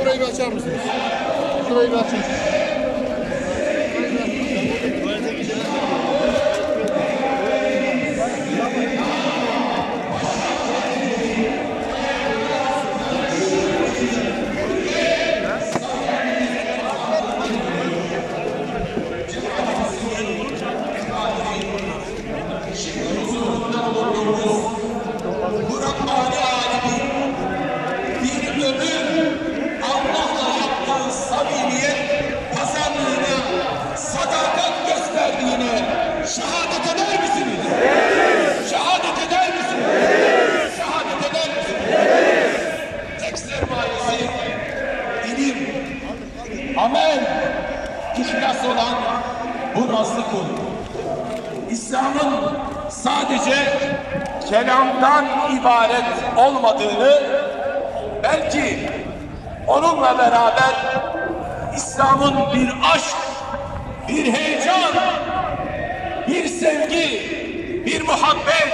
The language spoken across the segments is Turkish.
burayı bir açar mısınız? Şurayı bir açın. Bu Rabbani alimin bir ömür Allah'la yaptığı samimiyet pazarlığına sadakat gösterdiğine şehadet eder misiniz? Şehadet eder misiniz? Şehadet eder misiniz? Tek sermayesi ilim, amel, olan bu nazlı kul. İslam'ın sadece kelamdan ibaret olmadığını belki onunla beraber İslam'ın bir aşk, bir heyecan, bir sevgi, bir muhabbet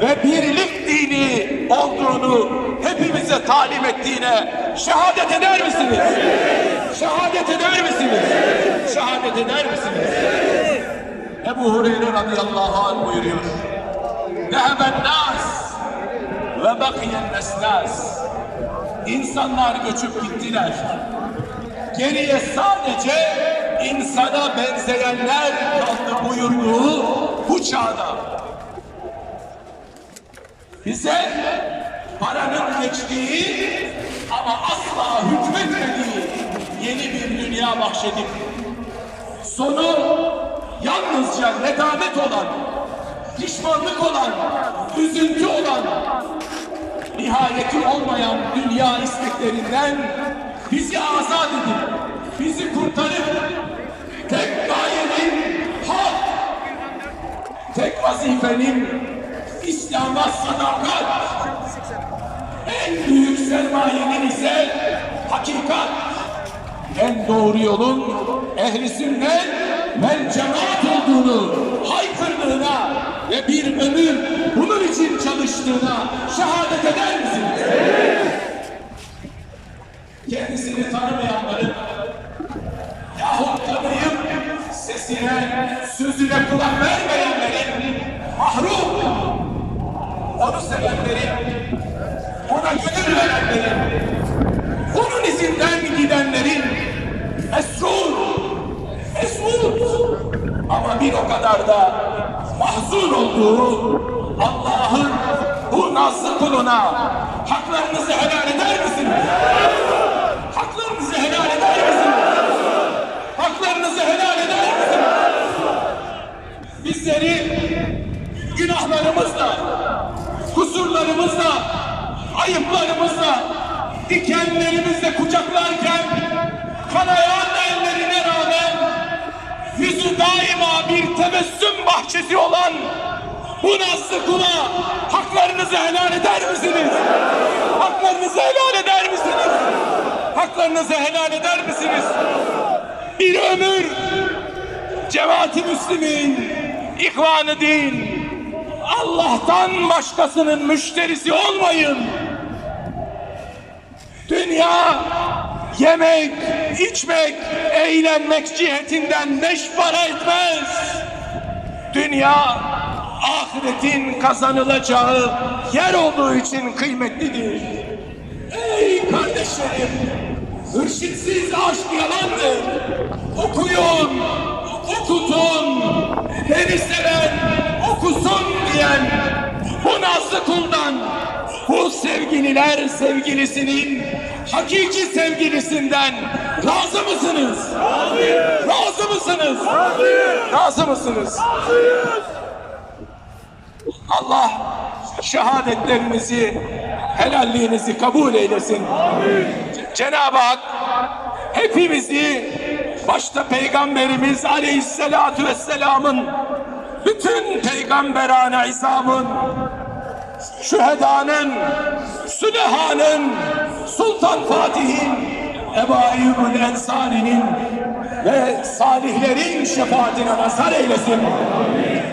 ve birlik dini olduğunu hepimize talim ettiğine şehadet eder misiniz? Şehadet eder misiniz? Şehadet eder misiniz? Ebu Hureyre radıyallahu anh buyuruyor. Zeheben nas ve bakiyen nesnas. İnsanlar göçüp gittiler. Geriye sadece insana benzeyenler kaldı buyurduğu bu çağda. Bize paranın geçtiği ama asla hükmetmediği yeni bir dünya bahşedip sonu yalnızca nedamet olan, pişmanlık olan, üzüntü olan, nihayeti olmayan dünya isteklerinden bizi azat edip, bizi kurtarıp, tek gayenin hak, tek vazifenin İslam'a sadakat, en büyük sermayenin ise hakikat, en doğru yolun ehli sünnet vel cemaat olduğunu haykırdığına ve bir ömür bunun için çalıştığına şehadet eder misiniz? Bir o kadar da mahzun olduğu Allah'ın bu nazlı kuluna haklarınızı helal eder misiniz? Haklarınızı helal eder misiniz? Haklarınızı helal eder misiniz? Bizleri günahlarımızla, kusurlarımızla, ayıplarımızla, dikenlerimizle kucaklarken kanayan yüzü daima bir tebessüm bahçesi olan bu nazlı kula haklarınızı helal eder misiniz? Haklarınızı helal eder misiniz? Haklarınızı helal eder misiniz? Bir ömür cemaati Müslümin, ihvanı değil, Allah'tan başkasının müşterisi olmayın. Dünya yemek, içmek, eğlenmek cihetinden beş para etmez. Dünya ahiretin kazanılacağı yer olduğu için kıymetlidir. Ey kardeşlerim, hırşitsiz aşk yalandır. Okuyun, okutun, beni seven okusun diyen bu nazlı kuldan bu sevgililer sevgilisinin hakiki sevgilisinden razı mısınız? Razı mısınız? Razı mısınız? Allah şehadetlerinizi, helalliğinizi kabul eylesin. Cenab-ı Hak hepimizi başta Peygamberimiz Aleyhisselatü Vesselam'ın bütün peygamberane izamın şühedanın, sülehanın, Sultan Fatih'in, Ebu Eyyub'un Ensari'nin ve salihlerin şefaatine mazhar eylesin.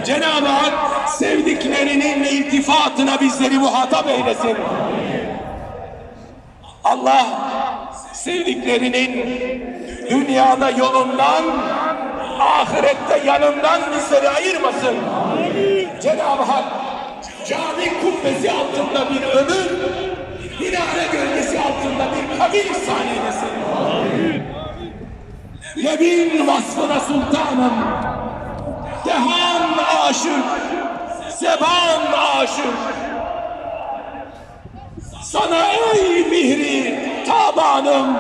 Cenab-ı Hak sevdiklerinin iltifatına bizleri muhatap eylesin. Allah sevdiklerinin dünyada yolundan, ahirette yanından bizleri ayırmasın. Cenab-ı Hak cami kubbesi altında bir ömür, minare gölgesi altında bir kabir ihsan eylesin. Nebin vasfına sultanım, dehan aşık, zeban aşık. Sana ey mihri tabanım,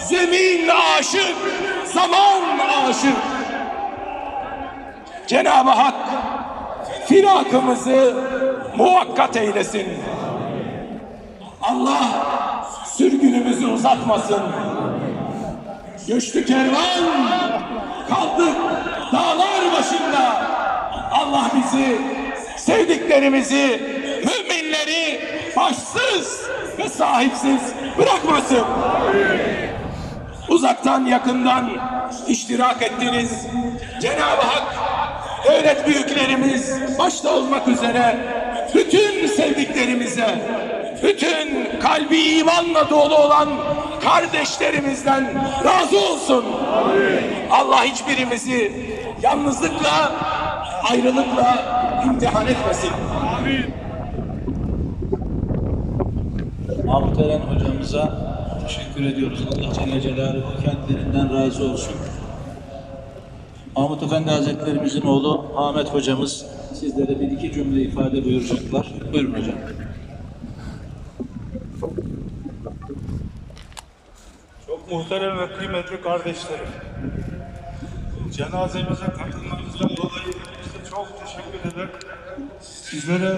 zemin aşık, zaman aşık. Cenab-ı Hak firakımızı muvakkat eylesin. Allah sürgünümüzü uzatmasın. Göçtü kervan, kaldık dağlar başında. Allah bizi, sevdiklerimizi, müminleri başsız ve sahipsiz bırakmasın. Uzaktan yakından iştirak ettiniz. Cenab-ı Hak devlet büyüklerimiz başta olmak üzere bütün sevdiklerimize, bütün kalbi imanla dolu olan kardeşlerimizden razı olsun. Allah hiçbirimizi yalnızlıkla, ayrılıkla imtihan etmesin. Mahmut Eren hocamıza teşekkür ediyoruz. Allah Celle Celaluhu kendilerinden razı olsun. Mahmut Efendi Hazretlerimizin oğlu Ahmet hocamız sizlere bir iki cümle ifade buyuracaklar. Buyurun hocam. Çok muhterem ve kıymetli kardeşlerim. Cenazemize katılmanızdan dolayı size çok teşekkür ederim. Sizlere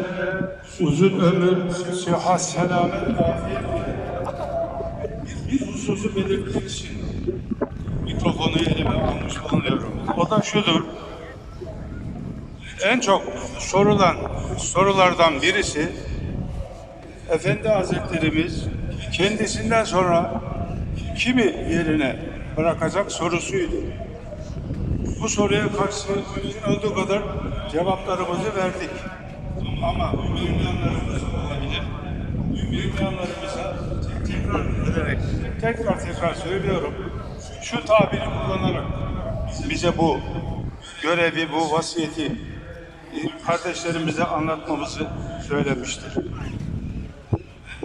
uzun ömür, sıhhat, selamet, afiyet bir, bir hususu belirtmek için mikrofonu elime almış bulunuyorum. O da şudur. En çok sorulan sorulardan birisi Efendi Hazretlerimiz kendisinden sonra kimi yerine bırakacak sorusuydu. Bu soruya karşı mümkün olduğu kadar cevaplarımızı verdik. Ama duymayanlarımız olabilir. Duymayanlarımıza tekrar ederek, tekrar tekrar söylüyorum. Şu tabiri kullanarak bize bu görevi, bu vasiyeti kardeşlerimize anlatmamızı söylemiştir.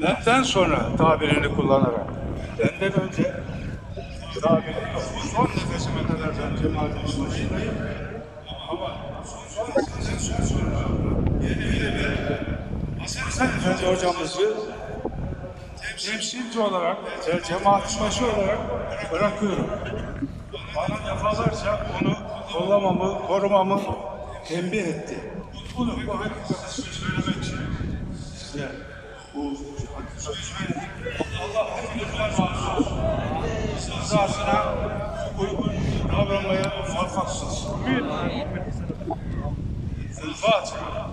Benden sonra tabirini kullanarak, benden önce tabiri yok. Bu son nefesime kadar ben cemaatin başındayım. Ama son nefesimden sonra yeni bir Hasan Efendi hocamızı temsilci olarak, ve cemaatin başı olarak bırakıyorum. Bana defalarca onu kollamamı, korumamı tembih etti. Bunu bu hakikati söylemek için size bu hakikati söyledik. Allah hepinizden razı olsun. Rızasına uygun davranmaya muvaffak kılsın. El Fatiha.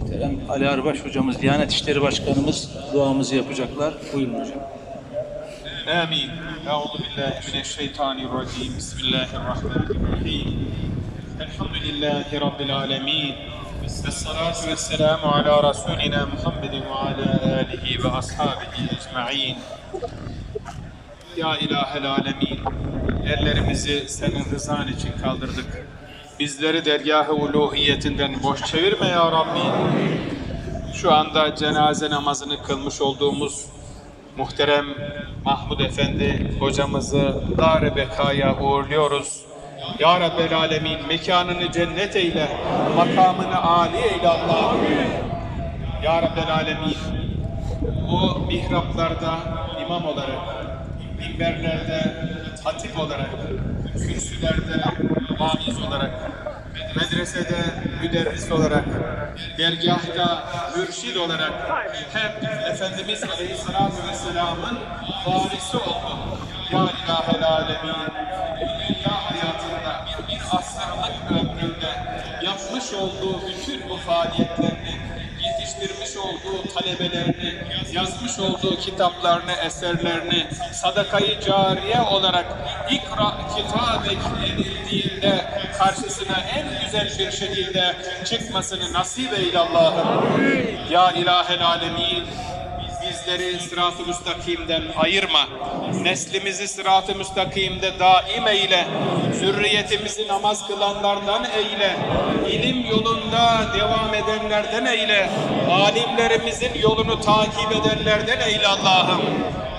Muhterem Ali Arbaş hocamız, Diyanet İşleri Başkanımız duamızı yapacaklar. Buyurun hocam. آمين أعوذ بالله من الشيطان الرجيم بسم الله الرحمن الرحيم الحمد لله رب العالمين والصلاة والسلام على رسولنا محمد وعلى آله وأصحابه أجمعين Ya İlahel Alemin, ellerimizi senin rızan için kaldırdık. Bizleri dergâh-ı uluhiyetinden boş çevirme ya Rabbi. Şu anda cenaze namazını kılmış olduğumuz muhterem Mahmud Efendi hocamızı dar-ı bekaya uğurluyoruz. Ya Rabbel Alemin mekanını cennet eyle, makamını âli eyle Allah'ım. Ya Rabbel Alemin o mihraplarda imam olarak, minberlerde hatip olarak, kürsülerde vaiz olarak, medresede müderris olarak, dergahta mürşid olarak hep Efendimiz Aleyhisselatü Vesselam'ın varisi oldu. Ya İlahel Alemin, dünya hayatında bir asırlık ömründe yapmış olduğu bütün bu faaliyetlerini, yetiştirmiş olduğu talebelerini, yazmış olduğu kitaplarını, eserlerini sadakayı cariye olarak ikra kitabek karşısına en güzel bir şekilde çıkmasını nasip eyle Allah'ım. Ya ilahel alemin bizleri sırat-ı müstakimden ayırma. Neslimizi sırat-ı müstakimde daim eyle. Zürriyetimizi namaz kılanlardan eyle. İlim yolunda devam edenlerden eyle. Alimlerimizin yolunu takip edenlerden eyle Allah'ım.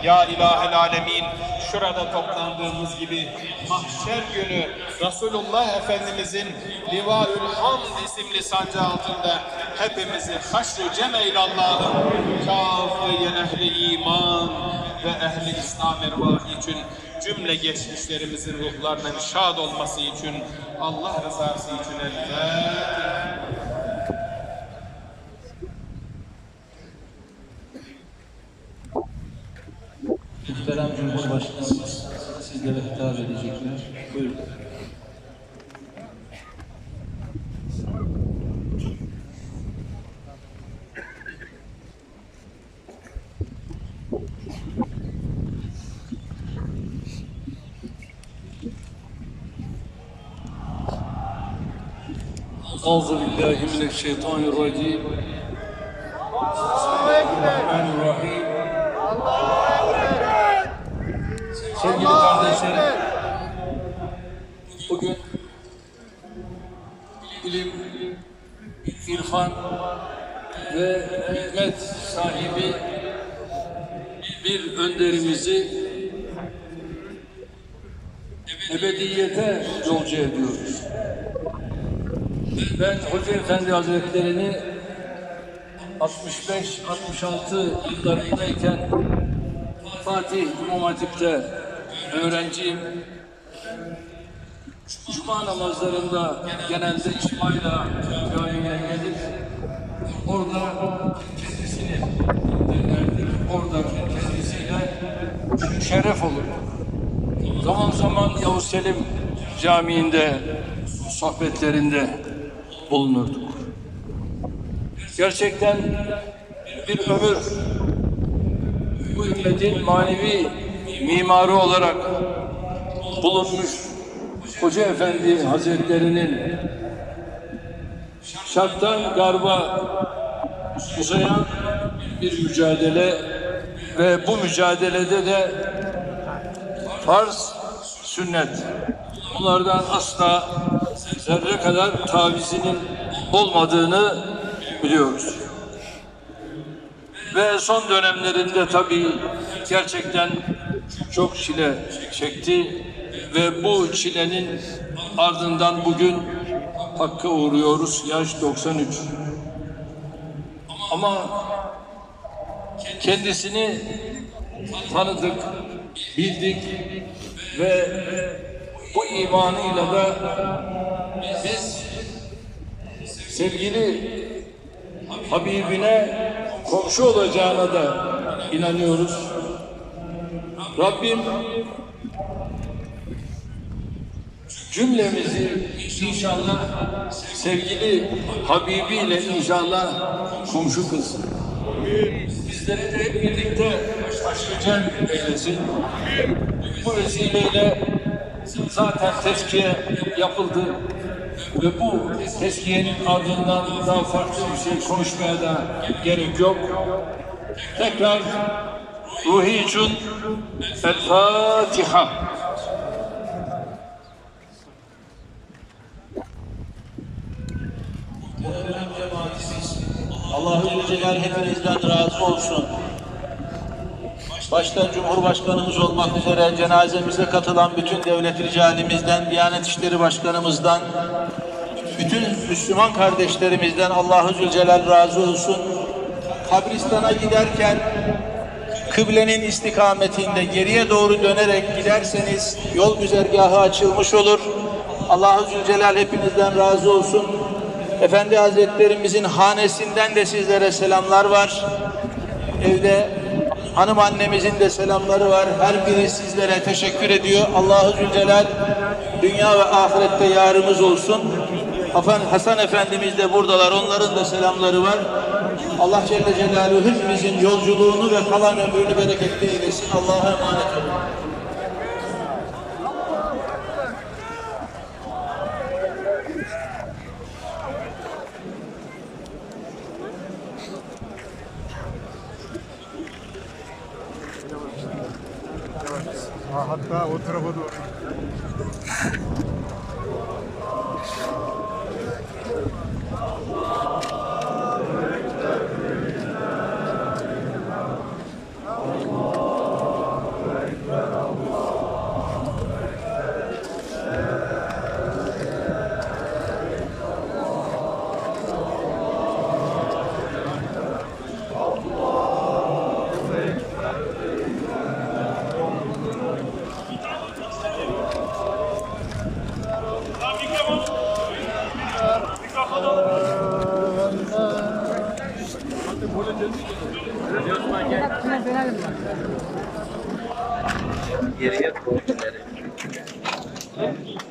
Ya ilahel alemin şurada toplandığımız gibi mahşer günü Resulullah Efendimizin Livaül Hamd isimli sancı altında hepimizi haşr-ı cem eyle Allah'ım. Kâfiyen ehli iman ve ehli İslam ervahı için cümle geçmişlerimizin ruhlarının şad olması için Allah rızası için el Euzu billahi mineşşeytanirracim. Bismillahirrahmanirrahim. Sevgili kardeşlerim, bugün ilim, irfan ve hizmet sahibi bir önderimizi ebediyete yolcu ediyoruz. Ben Hoca Efendi Hazretleri'ni 65-66 yıllarındayken Fatih İmam Hatip'te öğrenciyim. Cuma namazlarında genelde İsmaila camiye gelir. Orada kendisini dinlerdik. Orada kendisiyle şeref olur. Zaman zaman Yavuz Selim Camii'nde sohbetlerinde bulunurduk. Gerçekten bir ömür bu ümmetin manevi mimarı olarak bulunmuş Hoca Efendi Hazretleri'nin şarttan garba uzayan bir mücadele ve bu mücadelede de farz, sünnet bunlardan asla zerre kadar tavizinin olmadığını biliyoruz. Ve son dönemlerinde tabii gerçekten çok çile çekti ve bu çilenin ardından bugün hakka uğruyoruz. Yaş 93. Ama kendisini tanıdık, bildik ve bu imanıyla da biz sevgili Habibine komşu olacağına da inanıyoruz. Rabbim cümlemizi inşallah sevgili Habibi ile inşallah komşu kılsın. Bizleri de hep birlikte başlıcan eylesin. Bu vesileyle zaten tezkiye yapıldı ve bu tezkiyenin ardından daha farklı bir şey konuşmaya da gerek yok. Tekrar ruhi için El Fatiha. Allahu Celal hepinizden razı olsun. Başta Cumhurbaşkanımız olmak üzere cenazemize katılan bütün devlet ricalimizden, Diyanet İşleri Başkanımızdan, bütün Müslüman kardeşlerimizden Allahu Zülcelal razı olsun. Kabristana giderken kıblenin istikametinde geriye doğru dönerek giderseniz yol güzergahı açılmış olur. Allahu Zülcelal hepinizden razı olsun. Efendi Hazretlerimizin hanesinden de sizlere selamlar var. Evde hanım annemizin de selamları var. Her biri sizlere teşekkür ediyor. Allahu Zülcelal dünya ve ahirette yarımız olsun. Hasan, Hasan Efendimiz de buradalar. Onların da selamları var. Allah Celle Celaluhu hepimizin yolculuğunu ve kalan ömrünü bereketli eylesin. Allah'a emanet olun. Hatta o tarafa doğru.